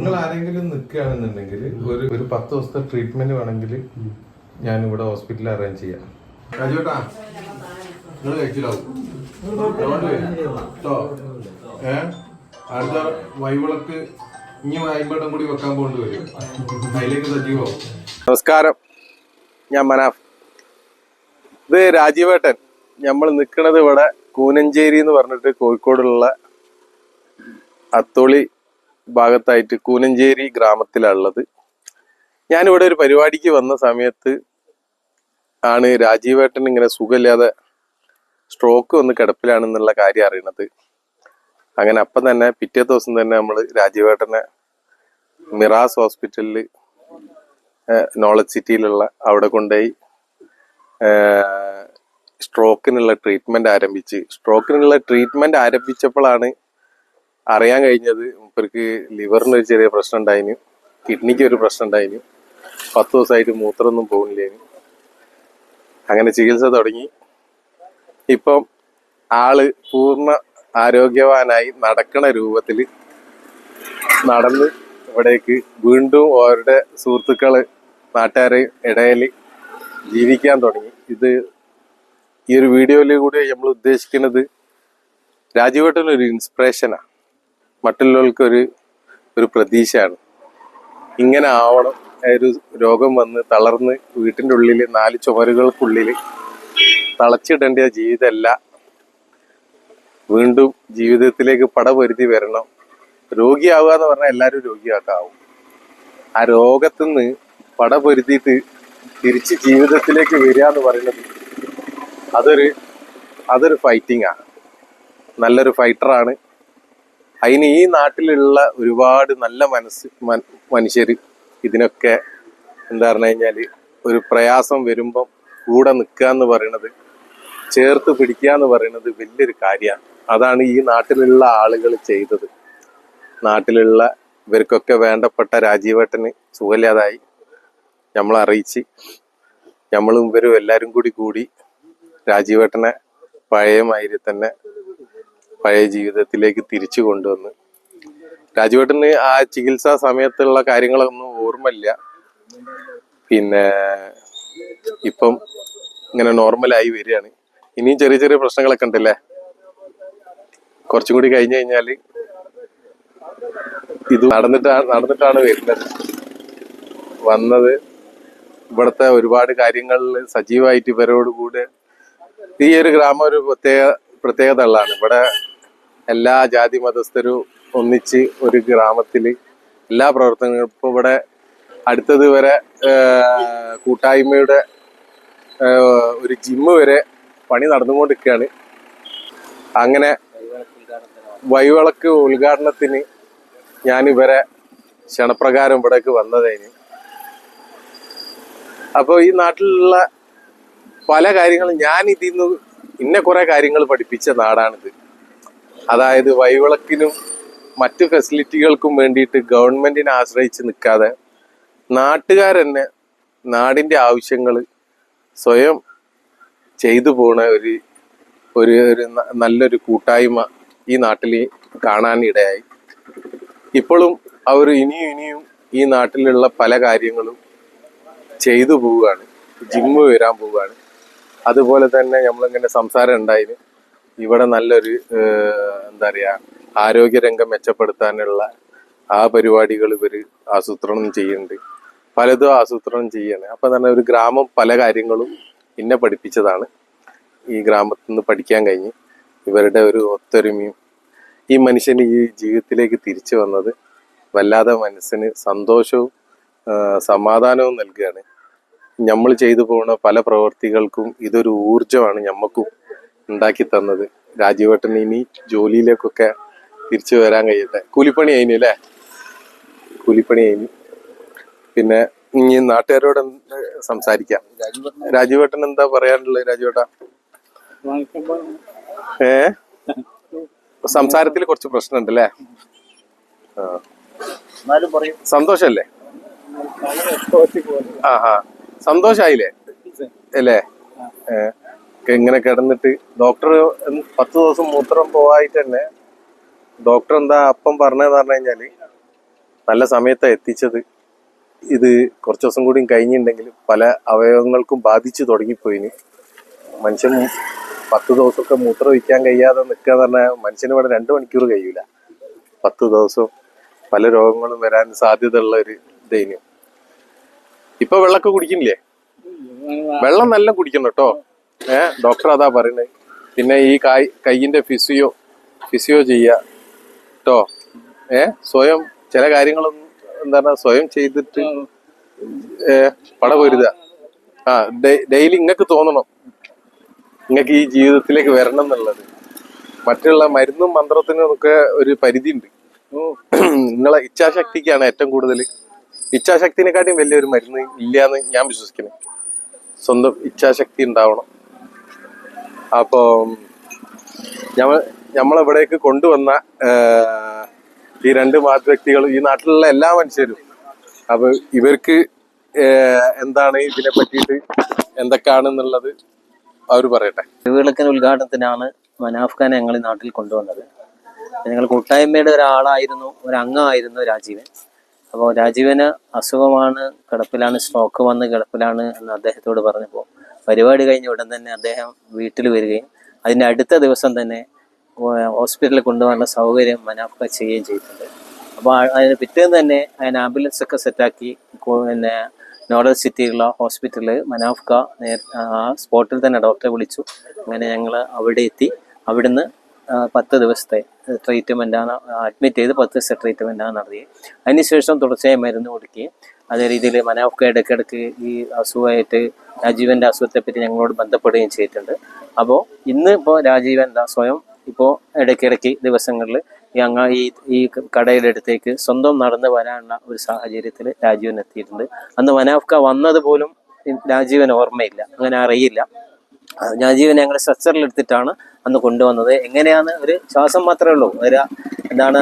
നിങ്ങൾ ആരെങ്കിലും നിൽക്കുകയാണെന്നുണ്ടെങ്കിൽ ഒരു ഒരു പത്ത് ദിവസത്തെ ട്രീറ്റ്മെന്റ് വേണമെങ്കിൽ ഞാൻ ഇവിടെ ഹോസ്പിറ്റലിൽ അറേഞ്ച് ചെയ്യാം. രാജുവേട്ടാ നിങ്ങൾ കഴിച്ചില്ലാവും? കേട്ടോ ഏ? അടുത്ത വൈവിളക്ക് ഇനി വൈബട്ടം കൂടി വെക്കാൻ പോകേണ്ടി വരും. അതിലേക്ക് നമസ്കാരം. ഞാൻ മനാഫ്. ഇത് രാജീവേട്ടൻ. നമ്മൾ നിൽക്കുന്നത് ഇവിടെ കൂനഞ്ചേരി എന്ന് പറഞ്ഞിട്ട് കോഴിക്കോടുള്ള അത്തോളി ഭാഗത്തായിട്ട് കൂനഞ്ചേരി ഗ്രാമത്തിലുള്ളത് ഞാനിവിടെ ഒരു പരിപാടിക്ക് വന്ന സമയത്ത് ആണ് രാജീവേട്ടൻ ഇങ്ങനെ സുഖമില്ലാതെ സ്ട്രോക്ക് വന്ന് കിടപ്പിലാണെന്നുള്ള കാര്യം അറിയണത്. അങ്ങനെ അപ്പം തന്നെ പിറ്റേ ദിവസം തന്നെ നമ്മൾ രാജീവേട്ടനെ മിറാസ് ഹോസ്പിറ്റലിൽ നോളജ് സിറ്റിയിലുള്ള അവിടെ കൊണ്ടുപോയി സ്ട്രോക്കിനുള്ള ട്രീറ്റ്മെന്റ് ആരംഭിച്ച്. സ്ട്രോക്കിനുള്ള ട്രീറ്റ്മെന്റ് ആരംഭിച്ചപ്പോഴാണ് അറിയാൻ കഴിഞ്ഞത് മൂപ്പർക്ക് ലിവറിന് ഒരു ചെറിയ പ്രശ്നം ഉണ്ടായിന് കിഡ്നിക്ക് ഒരു പ്രശ്നം ഉണ്ടായിന് പത്ത് ദിവസമായിട്ട് മൂത്രമൊന്നും പോകുന്നില്ലേന് അങ്ങനെ ചികിത്സ തുടങ്ങി. ഇപ്പം ആൾ പൂർണ ആരോഗ്യവാനായി നടക്കണ രൂപത്തിൽ നടന്ന് ഇവിടേക്ക് വീണ്ടും അവരുടെ സുഹൃത്തുക്കൾ നാട്ടുകാരെ ഇടയിൽ ജീവിക്കാൻ തുടങ്ങി. ഇത് ഈ ഒരു വീഡിയോയിൽ കൂടി നമ്മൾ ഉദ്ദേശിക്കുന്നത് രാജീവേട്ടനൊരു ഇൻസ്പിറേഷനാണ് മറ്റുള്ളവർക്ക് ഒരു ഒരു പ്രതീക്ഷയാണ്. ഇങ്ങനെ ആവണം ഒരു രോഗം വന്ന് തളർന്ന് വീട്ടിന്റെ ഉള്ളിൽ നാല് ചുമരുകൾക്കുള്ളിൽ തളച്ചിടേണ്ട ജീവിതമല്ല. വീണ്ടും ജീവിതത്തിലേക്ക് പടപൊരുതി വരണം. രോഗിയാവുക എന്ന് പറഞ്ഞാൽ എല്ലാവരും രോഗിയാക്കാവും. ആ രോഗത്തിൽ നിന്ന് പടപൊരുത്തിയിട്ട് തിരിച്ച് ജീവിതത്തിലേക്ക് വരിക എന്ന് പറയുന്നത് അതൊരു അതൊരു ഫൈറ്റിംഗ് ആണ് നല്ലൊരു ഫൈറ്ററാണ് അതിന് ഈ നാട്ടിലുള്ള ഒരുപാട് നല്ല മനസ്സ് മനുഷ്യർ ഇതിനൊക്കെ എന്താ പറഞ്ഞു കഴിഞ്ഞാൽ ഒരു പ്രയാസം വരുമ്പം കൂടെ നിൽക്കുക എന്ന് പറയുന്നത് ചേർത്ത് പിടിക്കുക എന്ന് പറയുന്നത് വലിയൊരു കാര്യമാണ്. അതാണ് ഈ നാട്ടിലുള്ള ആളുകൾ ചെയ്തത്. നാട്ടിലുള്ള ഇവർക്കൊക്കെ വേണ്ടപ്പെട്ട രാജീവേട്ടന് സുഖമില്ലാതായി. നമ്മൾ അറിയിച്ച് നമ്മളും ഇവരും എല്ലാവരും കൂടി കൂടി രാജീവേട്ടനെ പഴയ മാതിരി തന്നെ പഴയ ജീവിതത്തിലേക്ക് തിരിച്ചു കൊണ്ടുവന്ന്. രാജുവേട്ടന് ആ ചികിത്സാ സമയത്തുള്ള കാര്യങ്ങളൊന്നും ഓർമ്മയില്ല. പിന്നെ ഇപ്പം ഇങ്ങനെ നോർമലായി വരികയാണ്. ഇനിയും ചെറിയ ചെറിയ പ്രശ്നങ്ങളൊക്കെ ഉണ്ടല്ലേ? കുറച്ചും കൂടി കഴിഞ്ഞു കഴിഞ്ഞാൽ ഇത് നടന്നിട്ടാണ് നടന്നിട്ടാണ് വരുന്നത്. വന്നത് ഇവിടുത്തെ ഒരുപാട് കാര്യങ്ങളിൽ സജീവമായിട്ട് ഇവരോട് കൂടെ ഈ ഒരു ഗ്രാമം ഒരു പ്രത്യേക പ്രത്യേകത ഉള്ളതാണ് ഇവിടെ എല്ലാ ജാതി മതസ്ഥരും ഒന്നിച്ച് ഒരു ഗ്രാമത്തിൽ എല്ലാ പ്രവർത്തനങ്ങളും ഇപ്പൊ ഇവിടെ അടുത്തത് വരെ കൂട്ടായ്മയുടെ ഒരു ജിമ്മ് വരെ പണി നടന്നുകൊണ്ടിരിക്കുകയാണ്. അങ്ങനെ വൈവിളക്ക് ഉദ്ഘാടനത്തിന് ഞാൻ ഇവരെ ക്ഷണപ്രകാരം ഇവിടേക്ക് വന്നതേന്. അപ്പോൾ ഈ നാട്ടിലുള്ള പല കാര്യങ്ങളും ഞാൻ ഇതിൽ നിന്ന് ഇന്ന കുറെ കാര്യങ്ങൾ പഠിപ്പിച്ച നാടാണിത്. അതായത് വൈവിളക്കിനും മറ്റു ഫെസിലിറ്റികൾക്കും വേണ്ടിയിട്ട് ഗവൺമെന്റിനെ ആശ്രയിച്ച് നിൽക്കാതെ നാട്ടുകാർ തന്നെ നാടിന്റെ ആവശ്യങ്ങൾ സ്വയം ചെയ്തു പോണ ഒരു ഒരു നല്ലൊരു കൂട്ടായ്മ ഈ നാട്ടിൽ കാണാനിടയായി ഇപ്പോഴും അവർ ഇനിയും ഇനിയും ഈ നാട്ടിലുള്ള പല കാര്യങ്ങളും ചെയ്തു പോവുകയാണ്. ജിമ്മ് വരാൻ പോവുകയാണ്. അതുപോലെ തന്നെ നമ്മളിങ്ങനെ സംസാരം ഉണ്ടായിന്. ഇവിടെ നല്ലൊരു എന്താ പറയാ ആരോഗ്യരംഗം മെച്ചപ്പെടുത്താനുള്ള ആ പരിപാടികൾ ഇവർ ആസൂത്രണം ചെയ്യുന്നുണ്ട്. പലതും ആസൂത്രണം ചെയ്യാണ്. അപ്പൊ തന്നെ ഒരു ഗ്രാമം പല കാര്യങ്ങളും എന്നെ പഠിപ്പിച്ചതാണ്. ഈ ഗ്രാമത്തിൽ നിന്ന് പഠിക്കാൻ കഴിഞ്ഞ് ഇവരുടെ ഒരു ഒത്തൊരുമയും ഈ മനുഷ്യന് ഈ ജീവിതത്തിലേക്ക് തിരിച്ചു വന്നത് വല്ലാതെ മനസ്സിന് സന്തോഷവും സമാധാനവും നൽകുകയാണ്. നമ്മൾ ചെയ്തു പോകുന്ന പല പ്രവർത്തികൾക്കും ഇതൊരു ഊർജമാണ് ഞമ്മക്കും ഉണ്ടാക്കി തന്നത്. രാജീവേട്ടൻ ഇനി ജോലിയിലേക്കൊക്കെ തിരിച്ചു വരാൻ കഴിയട്ടെ. കൂലിപ്പണി കഴിഞ്ഞു അല്ലേ? കൂലിപ്പണി കഴിഞ്ഞു. പിന്നെ ഇനി നാട്ടുകാരോട് സംസാരിക്കാം? രാജീവേട്ടൻ എന്താ പറയാനുള്ളത്? രാജീവേട്ട. ഏ? സംസാരത്തിൽ കുറച്ച് പ്രശ്നമുണ്ട് അല്ലേ? സന്തോഷല്ലേ? ആ ആ സന്തോഷായില്ലേ? അല്ലേ? ഏ, ഒക്കെ ഇങ്ങനെ കിടന്നിട്ട് ഡോക്ടർ പത്ത് ദിവസം മൂത്രം പോവായിട്ട് തന്നെ ഡോക്ടർ എന്താ അപ്പം പറഞ്ഞതെന്ന് പറഞ്ഞു കഴിഞ്ഞാൽ നല്ല സമയത്താണ് എത്തിച്ചത്. ഇത് കുറച്ച് ദിവസം കൂടി കഴിഞ്ഞിട്ടുണ്ടെങ്കിൽ പല അവയവങ്ങൾക്കും ബാധിച്ചു തുടങ്ങിപ്പോയിന്. മനുഷ്യൻ പത്ത് ദിവസമൊക്കെ മൂത്രം ഒഴിക്കാൻ കഴിയാതെ നിൽക്കുക എന്ന് പറഞ്ഞാൽ മനുഷ്യന് ഇവിടെ രണ്ട് മണിക്കൂർ കഴിയൂല. പത്ത് ദിവസം പല രോഗങ്ങളും വരാൻ സാധ്യതയുള്ള ഒരു ദൈന്യം ഇപ്പൊ വെള്ളമൊക്കെ കുടിക്കുന്നില്ലേ? വെള്ളം നല്ല കുടിക്കണം കേട്ടോ. ഏ ഡോക്ടർ അതാ പറയണേ. പിന്നെ ഈ കായ് കൈയിന്റെ ഫിസിയോ ഫിസിയോ ചെയ്യുക ഏ സ്വയം ചില കാര്യങ്ങളൊന്നും എന്താണ് സ്വയം ചെയ്തിട്ട് പട പൊരുത. ആ ഡെയിലി ഇങ്ങക്ക് തോന്നണം. ഇങ്ങക്ക് ഈ ജീവിതത്തിലേക്ക് വരണം എന്നുള്ളത്. മറ്റുള്ള മരുന്നും മന്ത്രത്തിനും ഒക്കെ ഒരു പരിധി ഉണ്ട് നിങ്ങളെ ഇച്ഛാശക്തിക്കാണ് ഏറ്റവും കൂടുതൽ ഇച്ഛാശക്തിനെക്കാട്ടിയും വലിയൊരു മരുന്ന് ഇല്ല എന്ന് ഞാൻ വിശ്വസിക്കുന്നു. സ്വന്തം ഇച്ഛാശക്തി ഉണ്ടാവണം. അപ്പോൾ ഞമ്മ നമ്മളെവിടേക്ക് കൊണ്ടുവന്ന ഈ രണ്ട് മാത് വ്യക്തികൾ ഈ നാട്ടിലുള്ള എല്ലാ മനുഷ്യരും അപ്പൊ ഇവർക്ക് എന്താണ് ഇതിനെ പറ്റിയിട്ട് എന്തൊക്കെയാണെന്നുള്ളത് അവർ പറയട്ടെ. വിളക്കൻ ഉദ്ഘാടനത്തിനാണ് മനാഫ് ഞങ്ങൾ ഈ നാട്ടിൽ കൊണ്ടുവന്നത്. ഞങ്ങൾ കൂട്ടായ്മയുടെ ഒരാളായിരുന്നു ഒരു അംഗമായിരുന്നു രാജീവൻ. അപ്പോൾ രാജീവന് അസുഖമാണ് കിടപ്പിലാണ് സ്ട്രോക്ക് വന്ന് കിടപ്പിലാണ് എന്ന് അദ്ദേഹത്തോട് പറഞ്ഞപ്പോൾ പരിപാടി കഴിഞ്ഞ ഉടൻ തന്നെ അദ്ദേഹം വീട്ടിൽ വരികയും അതിന്റെ അടുത്ത ദിവസം തന്നെ ഹോസ്പിറ്റലിൽ കൊണ്ടുപോകാനുള്ള സൗകര്യം മനാഫ്ക ചെയ്യുകയും ചെയ്തിട്ടുണ്ട്. അപ്പോൾ അതിന് പിറ്റേന്ന് തന്നെ അതിന് ആംബുലൻസ് ഒക്കെ സെറ്റാക്കി പിന്നെ നോഡൽ സിറ്റിയിലുള്ള ഹോസ്പിറ്റലിൽ മനാഫ്ക നേ ആ സ്പോട്ടിൽ തന്നെ ഡോക്ടറെ വിളിച്ചു. അങ്ങനെ ഞങ്ങൾ അവിടെ എത്തി. അവിടുന്ന് പത്ത് ദിവസത്തെ ട്രീറ്റ്മെന്റാണ് അഡ്മിറ്റ് ചെയ്ത് പത്ത് ദിവസത്തെ ട്രീറ്റ്മെന്റാണ് നടത്തിയത്. അതിനുശേഷം തുടർച്ചയായി മരുന്ന് കൊടുക്കുകയും അതേ രീതിയിൽ മനോഫ്ക ഇടയ്ക്കിടയ്ക്ക് ഈ അസുഖമായിട്ട് രാജീവന്റെ അസുഖത്തെപ്പറ്റി ഞങ്ങളോട് ബന്ധപ്പെടുകയും ചെയ്തിട്ടുണ്ട്. അപ്പോൾ ഇന്ന് ഇപ്പോൾ രാജീവൻ സ്വയം ഇപ്പോൾ ഇടയ്ക്കിടയ്ക്ക് ദിവസങ്ങളിൽ ഈ അങ്ങ ഈ ഈ കടയിലെടുത്തേക്ക് സ്വന്തം നടന്നു വരാനുള്ള ഒരു സാഹചര്യത്തിൽ രാജീവൻ എത്തിയിട്ടുണ്ട്. അന്ന് മനാഫ്ക വന്നത് പോലും രാജീവൻ ഓർമ്മയില്ല അങ്ങനെ അറിയില്ല. രാജീവൻ ഞങ്ങൾ സ്ട്രക്ചറിൽ എടുത്തിട്ടാണ് അന്ന് കൊണ്ടുവന്നത്. എങ്ങനെയാണ് ഒരു ശ്വാസം മാത്രമേ ഉള്ളൂ. ഒരു എന്താണ്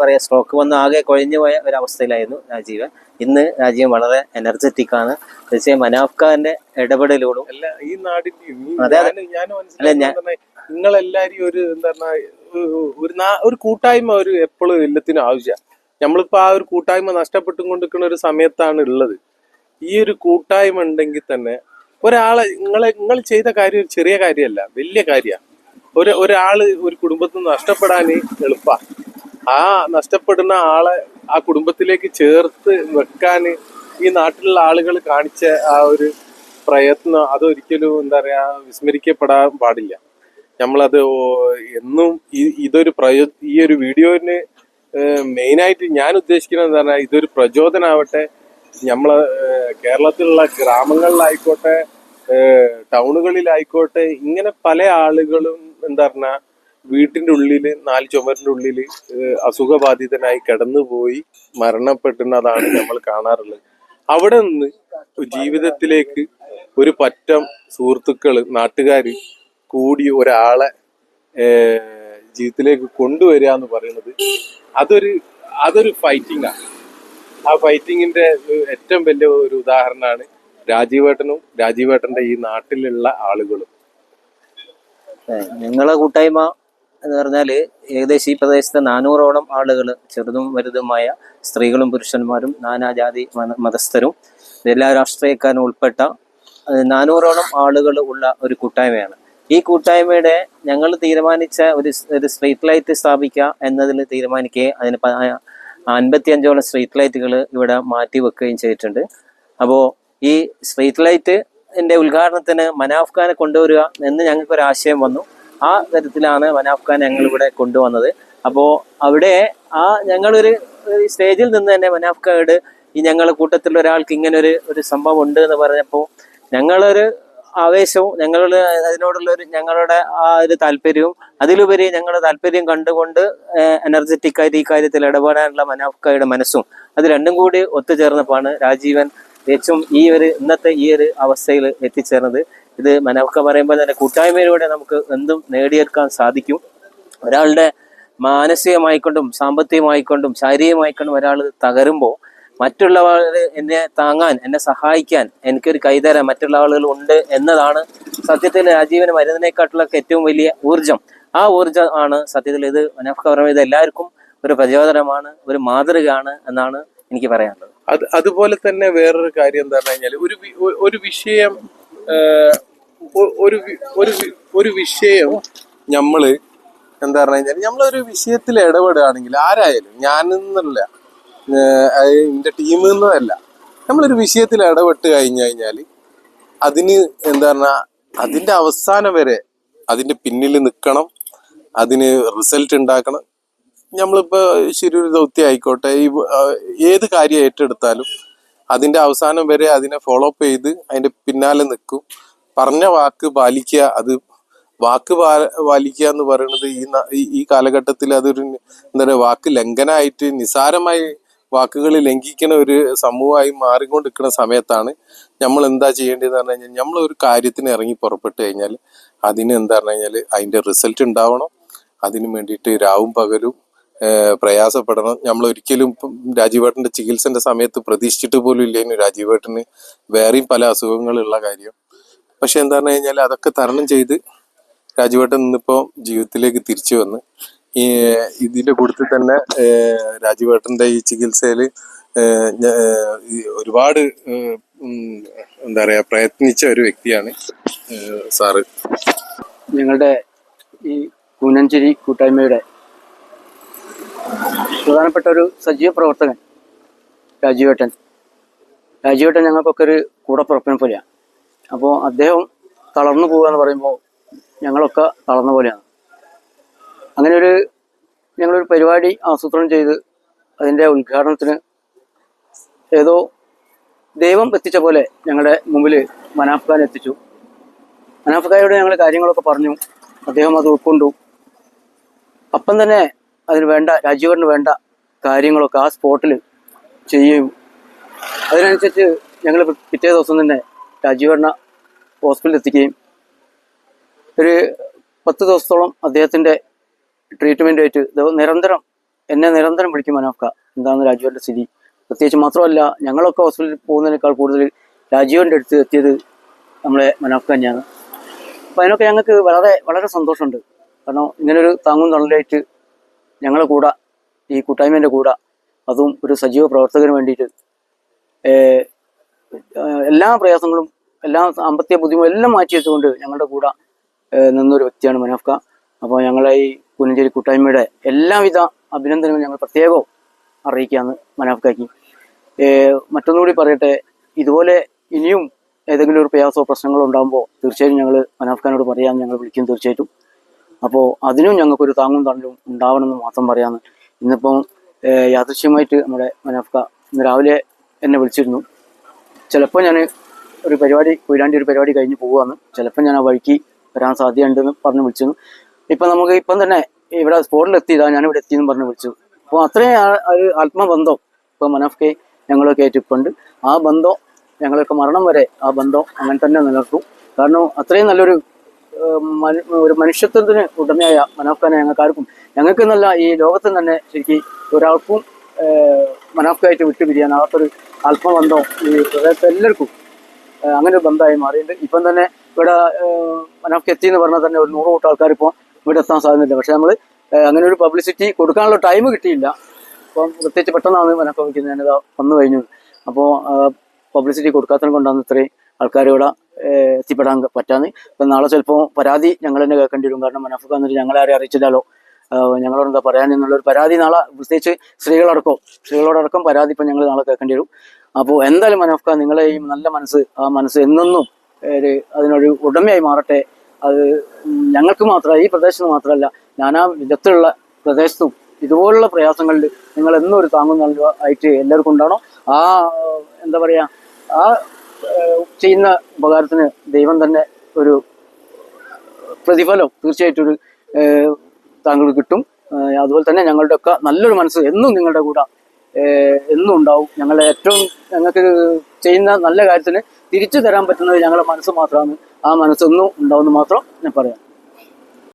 പറയുക സ്ട്രോക്ക് വന്ന് ആകെ കൊഴിഞ്ഞു പോയ ഒരു അവസ്ഥയിലായിരുന്നു രാജീവൻ. ഇന്ന് രാജീവ് വളരെ എനർജറ്റിക് ആണ്. തീർച്ചയായും മനാഫ്ഖാന്റെ ഇടപെടലോടും അല്ല ഈ നാടിന്റെയും അതെ, അല്ല, ഞാൻ- നിങ്ങളെല്ലാരും ഒരു എന്താ ഒരു- ഒരു കൂട്ടായ്മ ഒരു എപ്പോഴും എല്ലാത്തിനും ആവശ്യമാണ് നമ്മളിപ്പോ ആ ഒരു കൂട്ടായ്മ നഷ്ടപ്പെട്ടും കൊണ്ടിരിക്കുന്ന ഒരു സമയത്താണ് ഉള്ളത്. ഈ ഒരു കൂട്ടായ്മ ഉണ്ടെങ്കിൽ തന്നെ ഒരാളെ നിങ്ങളെ നിങ്ങൾ ചെയ്ത കാര്യം ഒരു ചെറിയ കാര്യമല്ല വലിയ കാര്യമാണ് ഒരു ഒരാൾ ഒരു കുടുംബത്തിൽ നിന്ന് നഷ്ടപ്പെടാൻ ആ നഷ്ടപ്പെടുന്ന ആളെ ആ കുടുംബത്തിലേക്ക് ചേർത്ത് വെക്കാൻ ഈ നാട്ടിലുള്ള ആളുകൾ കാണിച്ച ആ ഒരു പ്രയത്നം അതൊരിക്കലും എന്താ പറയാ വിസ്മരിക്കപ്പെടാൻ പാടില്ല. നമ്മളത് എന്നും ഇതൊരു പ്രയോ ഈ ഒരു വീഡിയോന് മെയിനായിട്ട് ഞാൻ ഉദ്ദേശിക്കുന്നത് എന്താ പറഞ്ഞാൽ ഇതൊരു പ്രചോദനമാവട്ടെ നമ്മളെ കേരളത്തിലുള്ള ഗ്രാമങ്ങളിലായിക്കോട്ടെ ടൗണുകളിലായിക്കോട്ടെ ഇങ്ങനെ പല ആളുകളും എന്താ പറഞ്ഞ വീട്ടിന്റെ ഉള്ളിൽ നാല് ചുമരിന്റെ ഉള്ളിൽ അസുഖബാധിതനായി കിടന്നുപോയി മരണപ്പെട്ടുന്നതാണ് നമ്മൾ കാണാറുള്ളത്. അവിടെ നിന്ന് ജീവിതത്തിലേക്ക് ഒരു പറ്റം സുഹൃത്തുക്കൾ നാട്ടുകാർ കൂടി ഒരാളെ ജീവിതത്തിലേക്ക് കൊണ്ടുവരിക എന്ന് പറയുന്നത് അതൊരു അതൊരു ഫൈറ്റിംഗ് ആണ് ആ ഫൈറ്റിങ്ങിന്റെ ഏറ്റവും വലിയ ഒരു ഉദാഹരണമാണ് രാജീവേട്ടനും രാജീവേട്ടന്റെ ഈ നാട്ടിലുള്ള ആളുകളും. ഞങ്ങളെ കൂട്ടായ്മ എന്ന് പറഞ്ഞാൽ ഏകദേശം ഈ പ്രദേശത്തെ നാനൂറോളം ആളുകൾ ചെറുതും വലുതുമായ സ്ത്രീകളും പുരുഷന്മാരും നാനാജാതി മത- മതസ്ഥരും എല്ലാ രാഷ്ട്രീയക്കാരും ഉൾപ്പെട്ട നാനൂറോളം ആളുകൾ ഉള്ള ഒരു കൂട്ടായ്മയാണ്. ഈ കൂട്ടായ്മയുടെ ഞങ്ങൾ തീരുമാനിച്ച ഒരു ഒരു സ്ട്രീറ്റ് ലൈറ്റ് സ്ഥാപിക്കുക എന്നതിൽ തീരുമാനിക്കുകയും അതിന് അൻപത്തിയഞ്ചോളം സ്ട്രീറ്റ് ലൈറ്റുകൾ ഇവിടെ മാറ്റി വെക്കുകയും ചെയ്തിട്ടുണ്ട്. അപ്പോൾ ഈ സ്ട്രീറ്റ് ലൈറ്റിന്റെ ഉദ്ഘാടനത്തിന് മനാഫ്ഖാനെ കൊണ്ടുവരിക എന്ന് ഞങ്ങൾക്ക് ഒരു ആശയം വന്നു. ആ തരത്തിലാണ് മനാഫ്ഖാൻ ഞങ്ങൾ ഇവിടെ കൊണ്ടുവന്നത്. അപ്പോൾ അവിടെ ആ ഞങ്ങളൊരു സ്റ്റേജിൽ നിന്ന് തന്നെ മനാഫ് ഖാനോട് ഈ ഞങ്ങളുടെ കൂട്ടത്തിലുള്ള ഒരാൾക്ക് ഇങ്ങനെ ഒരു ഒരു സംഭവം ഉണ്ട് എന്ന് പറഞ്ഞപ്പോൾ ഞങ്ങളൊരു ആവേശവും ഞങ്ങളുടെ അതിനോടുള്ള ഒരു ഞങ്ങളുടെ ആ ഒരു താല്പര്യവും അതിലുപരി ഞങ്ങളുടെ താല്പര്യം കണ്ടുകൊണ്ട് എനർജറ്റിക് ആയിട്ട് ഈ കാര്യത്തിൽ ഇടപെടാനുള്ള മനാഫ്ഖായുടെ മനസ്സും അത് രണ്ടും കൂടി ഒത്തുചേർന്നപ്പോഴാണ് രാജീവൻ ഏറ്റവും ഈ ഒരു ഇന്നത്തെ ഈ ഒരു അവസ്ഥയിൽ എത്തിച്ചേർന്നത്. ഇത് മനാഫ്ക പറയുമ്പോൾ തന്നെ കൂട്ടായ്മയിലൂടെ നമുക്ക് എന്തും നേടിയെടുക്കാൻ സാധിക്കും. ഒരാളുടെ മാനസികമായിക്കൊണ്ടും സാമ്പത്തികമായിക്കൊണ്ടും ശാരീരികമായിക്കൊണ്ടും ഒരാൾ തകരുമ്പോൾ മറ്റുള്ളവർ എന്നെ താങ്ങാൻ എന്നെ സഹായിക്കാൻ എനിക്കൊരു കൈതരാൻ മറ്റുള്ള ആളുകൾ ഉണ്ട് എന്നതാണ് സത്യത്തിൽ രാജീവന് മരുന്നിനെക്കാട്ടുള്ള ഏറ്റവും വലിയ ഊർജം ആ ഊർജം ആണ് സത്യത്തിൽ ഇത് മനോഹരമായ ഇത് എല്ലാവർക്കും ഒരു പ്രചോദനമാണ് ഒരു മാതൃകയാണ് എന്നാണ് എനിക്ക് പറയാനുള്ളത്. അത് അതുപോലെ തന്നെ വേറൊരു കാര്യം എന്താ പറഞ്ഞു കഴിഞ്ഞാൽ ഒരു ഒരു വിഷയം ഒരു ഒരു ഒരു വിഷയം നമ്മൾ എന്താ പറഞ്ഞു കഴിഞ്ഞാൽ നമ്മളൊരു വിഷയത്തിൽ ഇടപെടുകയാണെങ്കിൽ ആരായാലും ഞാനെന്നല്ല എന്റെ ടീമിൽ നിന്നല്ല നമ്മളൊരു വിഷയത്തിൽ ഇടപെട്ട് കഴിഞ്ഞു കഴിഞ്ഞാൽ അതിന് എന്താ പറഞ്ഞാ അതിന്റെ അവസാനം വരെ അതിന്റെ പിന്നിൽ നിൽക്കണം അതിന് റിസൾട്ട് ഉണ്ടാക്കണം നമ്മളിപ്പോ ശരിയൊരു ദൗത്യം ആയിക്കോട്ടെ. ഈ ഏത് കാര്യം ഏറ്റെടുത്താലും അതിന്റെ അവസാനം വരെ അതിനെ ഫോളോ അപ്പ് ചെയ്ത് അതിന്റെ പിന്നാലെ നിൽക്കും. പറഞ്ഞ വാക്ക് പാലിക്കുക അത് വാക്ക് പാലിക്കുക എന്ന് പറയുന്നത് ഈ ഈ- കാലഘട്ടത്തിൽ അതൊരു എന്താ പറയുക വാക്ക് ലംഘനമായിട്ട് നിസാരമായി വാക്കുകൾ ലംഘിക്കുന്ന ഒരു സമൂഹമായി മാറിക്കൊണ്ടിരിക്കുന്ന സമയത്താണ് നമ്മൾ എന്താ ചെയ്യേണ്ടതെന്ന് പറഞ്ഞു കഴിഞ്ഞാൽ നമ്മൾ ഒരു കാര്യത്തിന് ഇറങ്ങി പുറപ്പെട്ടു കഴിഞ്ഞാൽ അതിന് എന്താ പറഞ്ഞു കഴിഞ്ഞാൽ അതിന്റെ റിസൾട്ട് ഉണ്ടാവണം. അതിന് വേണ്ടിയിട്ട് രാവും പകലും പ്രയാസപ്പെടണം. നമ്മൾ ഒരിക്കലും രാജീവേട്ടന്റെ ചികിത്സന്റെ സമയത്ത് പ്രതീക്ഷിച്ചിട്ട് പോലും ഇല്ലേനു രാജീവേട്ടന് വേറെയും പല അസുഖങ്ങളുള്ള കാര്യം. പക്ഷെ എന്താ പറഞ്ഞു കഴിഞ്ഞാൽ അതൊക്കെ തരണം ചെയ്ത് രാജീവേട്ടൻ ഇന്നിപ്പോ ജീവിതത്തിലേക്ക് തിരിച്ചു വന്ന്. ഈ ഇതിന്റെ കൂട്ടത്തിൽ തന്നെ രാജീവേട്ടന്റെ ഈ ചികിത്സയിൽ ഒരുപാട് എന്താ പറയാ പ്രയത്നിച്ച ഒരു വ്യക്തിയാണ് സാറ്. ഞങ്ങളുടെ ഈ കൂനഞ്ചേരി കൂട്ടായ്മയുടെ പ്രധാനപ്പെട്ട ഒരു സജീവ പ്രവർത്തകൻ രാജീവേട്ടൻ. രാജീവേട്ടൻ ഞങ്ങൾക്കൊക്കെ ഒരു കൂടപ്പുറപ്പിനെ പോലെയാണ് അപ്പോൾ അദ്ദേഹം തളർന്നു പോകുക എന്ന് പറയുമ്പോൾ ഞങ്ങളൊക്കെ തളർന്ന പോലെയാണ്. അങ്ങനെ ഒരു ഞങ്ങളൊരു പരിപാടി ആസൂത്രണം ചെയ്ത് അതിന്റെ ഉദ്ഘാടനത്തിന് ഏതോ ദൈവം എത്തിച്ച പോലെ ഞങ്ങളുടെ മുമ്പിൽ മനാഫ് ഖാൻ എത്തിച്ചു. മനാഫ് ഖായോട് ഞങ്ങൾ കാര്യങ്ങളൊക്കെ പറഞ്ഞു. അദ്ദേഹം അത് ഉൾക്കൊണ്ടു. അപ്പം തന്നെ അതിന് വേണ്ട രാജീവറിന് വേണ്ട കാര്യങ്ങളൊക്കെ ആ സ്പോട്ടിൽ ചെയ്യും അതിനനുസരിച്ച് ഞങ്ങൾ പിറ്റേ ദിവസം തന്നെ രാജീവണ്ണ ഹോസ്പിറ്റലിൽ എത്തിക്കുകയും ഒരു പത്ത് ദിവസത്തോളം അദ്ദേഹത്തിന്റെ ട്രീറ്റ്മെന്റായിട്ട് നിരന്തരം എന്നെ നിരന്തരം വിളിക്കും മനോഫ്ക എന്താണ് രാജീവന്റെ സ്ഥിതി? പ്രത്യേകിച്ച് മാത്രമല്ല ഞങ്ങളൊക്കെ ഹോസ്പിറ്റലിൽ പോകുന്നതിനേക്കാൾ കൂടുതൽ രാജീവന്റെ അടുത്ത് എത്തിയത് നമ്മളെ മനോക്ക തന്നെയാണ്. അപ്പോൾ അതിനൊക്കെ ഞങ്ങൾക്ക് വളരെ വളരെ സന്തോഷമുണ്ട്. കാരണം ഇങ്ങനൊരു താങ്ങും തണലായിട്ട് ഞങ്ങളെ കൂടെ ഈ കൂട്ടായ്മേന്റെ കൂടെ. അതും ഒരു സജീവ പ്രവർത്തകന് വേണ്ടിയിട്ട് എല്ലാ പ്രയാസങ്ങളും എല്ലാ സാമ്പത്തിക ബുദ്ധിമുട്ടും എല്ലാം മാറ്റി വെച്ചുകൊണ്ട് ഞങ്ങളുടെ കൂടെ നിന്നൊരു വ്യക്തിയാണ് മനാഫ്ക. അപ്പോൾ ഞങ്ങളെ ഈ കുന്നഞ്ചേരി കൂട്ടായ്മയുടെ എല്ലാവിധ അഭിനന്ദനവും ഞങ്ങൾ പ്രത്യേകവും അറിയിക്കുകയാണ് മനാഫ്കയ്ക്ക്. ഏഹ്, മറ്റൊന്നുകൂടി പറയട്ടെ ഇതുപോലെ ഇനിയും ഏതെങ്കിലും ഒരു പ്രയാസമോ പ്രശ്നങ്ങളോ ഉണ്ടാകുമ്പോൾ തീർച്ചയായും ഞങ്ങൾ മനോഫ്കാനോട് പറയാമെന്ന് ഞങ്ങൾ വിളിക്കും തീർച്ചയായിട്ടും. അപ്പോൾ അതിനും ഞങ്ങൾക്കൊരു താങ്ങും തണലും ഉണ്ടാവണമെന്ന് മാത്രം പറയാന്ന്. ഇന്നിപ്പം യാദൃശ്യമായിട്ട് നമ്മുടെ മനോഫ്ക ഇന്ന് രാവിലെ എന്നെ വിളിച്ചിരുന്നു. ചിലപ്പോൾ ഞാൻ ഒരു പരിപാടി കൊയിലാണ്ടി ഒരു പരിപാടി കഴിഞ്ഞ് പോവുകയാണ് ചിലപ്പോൾ ഞാൻ ആ വഴിക്ക് വരാൻ സാധ്യതയുണ്ടെന്ന് പറഞ്ഞ് വിളിച്ചിരുന്നു. ഇപ്പം നമുക്ക് ഇപ്പം തന്നെ ഇവിടെ സ്പോട്ടിൽ എത്തിയതാ ഞാൻ ഇവിടെ എത്തിയെന്ന് പറഞ്ഞ് വിളിച്ചു. അപ്പോൾ അത്രയും ഒരു ആത്മബന്ധം ഇപ്പോൾ മനോഫ്കെ ഞങ്ങളൊക്കെ ഉണ്ട് ആ ബന്ധം ഞങ്ങളൊക്കെ മരണം വരെ ആ ബന്ധം അങ്ങനെ തന്നെ നിലനിർത്തും കാരണം അത്രയും നല്ലൊരു ഒരു മനുഷ്യത്വത്തിന് ഉടമയായ മനാഫ് ഖാനെ ഞങ്ങൾക്കാർക്കും ഞങ്ങൾക്ക് എന്നല്ല ഈ ലോകത്തിൽ തന്നെ ശരിക്കും ഒരാൾക്കും ഏഹ്, വിട്ടുപിരിയാൻ വിട്ടുപിരിയാനാകാത്തൊരു ആത്മബന്ധം ഈ എല്ലാവർക്കും അങ്ങനെ ഒരു ബന്ധമായി മാറിയിട്ടുണ്ട്. ഇപ്പം തന്നെ ഇവിടെ ഏഹ്, മനാഫ് എത്തി എന്ന് പറഞ്ഞാൽ തന്നെ ഒരു നൂറ് കൂട്ടം ആൾക്കാർ ഇപ്പോൾ ഇവിടെ എത്താൻ സാധ്യതയില്ല. പക്ഷെ നമ്മൾ അങ്ങനെ ഒരു പബ്ലിസിറ്റി കൊടുക്കാനുള്ള ടൈം കിട്ടിയില്ല. അപ്പം പ്രത്യേകിച്ച് പെട്ടെന്നാണ് മനാഫ് വയ്ക്കുന്നത് ഞാനിതാ വന്നു കഴിഞ്ഞു. അപ്പോൾ പബ്ലിസിറ്റി കൊടുക്കാത്തത് കൊണ്ടാണ് ഇത്രയും ആൾക്കാർ ഇവിടെ എത്തിപ്പെടാൻ പറ്റാന്ന്. ഇപ്പൊ നാളെ ചിലപ്പോൾ പരാതി ഞങ്ങൾ തന്നെ കേൾക്കേണ്ടി വരും. കാരണം മനാഫ് എന്നിട്ട് ആരെ അറിയിച്ചില്ലല്ലോ. ഞങ്ങളോട് എന്താ പറയാൻ എന്നുള്ളൊരു പരാതി നാളെ പ്രത്യേകിച്ച് സ്ത്രീകളടക്കം സ്ത്രീകളോടക്കം പരാതി ഇപ്പം ഞങ്ങൾ നാളെ കേൾക്കേണ്ടി വരും. അപ്പോൾ എന്തായാലും മനോഫ്ക നിങ്ങളെ ഈ നല്ല മനസ്സ് ആ മനസ്സ് എന്നെന്നും ഒരു അതിനൊരു ഉടമയായി മാറട്ടെ. അത് ഞങ്ങൾക്ക് മാത്രമല്ല ഈ പ്രദേശത്ത് മാത്രമല്ല നാനാ വിധത്തിലുള്ള പ്രദേശത്തും ഇതുപോലുള്ള പ്രയാസങ്ങളിൽ നിങ്ങൾ എന്നും ഒരു താങ്ങും നൽകുക ആയിട്ട് എല്ലാവർക്കും ഉണ്ടാണോ ആ എന്താ പറയുക ആ ചെയ്യുന്ന ഉപകാരത്തിന് ദൈവം തന്നെ ഒരു പ്രതിഫലം തീർച്ചയായിട്ടും ഒരു താങ്കൾക്ക് കിട്ടും. അതുപോലെ തന്നെ ഞങ്ങളുടെ ഒക്കെ നല്ലൊരു മനസ്സ് എന്നും നിങ്ങളുടെ കൂടെ എന്നും ഉണ്ടാവും. ഞങ്ങളെ ഏറ്റവും ഞങ്ങൾക്ക് ചെയ്യുന്ന നല്ല കാര്യത്തിന് തിരിച്ചു തരാൻ പറ്റുന്നത് ഞങ്ങളുടെ മനസ്സ് മാത്രമാണ്. ആ മനസ്സൊന്നും ഉണ്ടാവുമെന്ന് മാത്രം ഞാൻ പറയാം.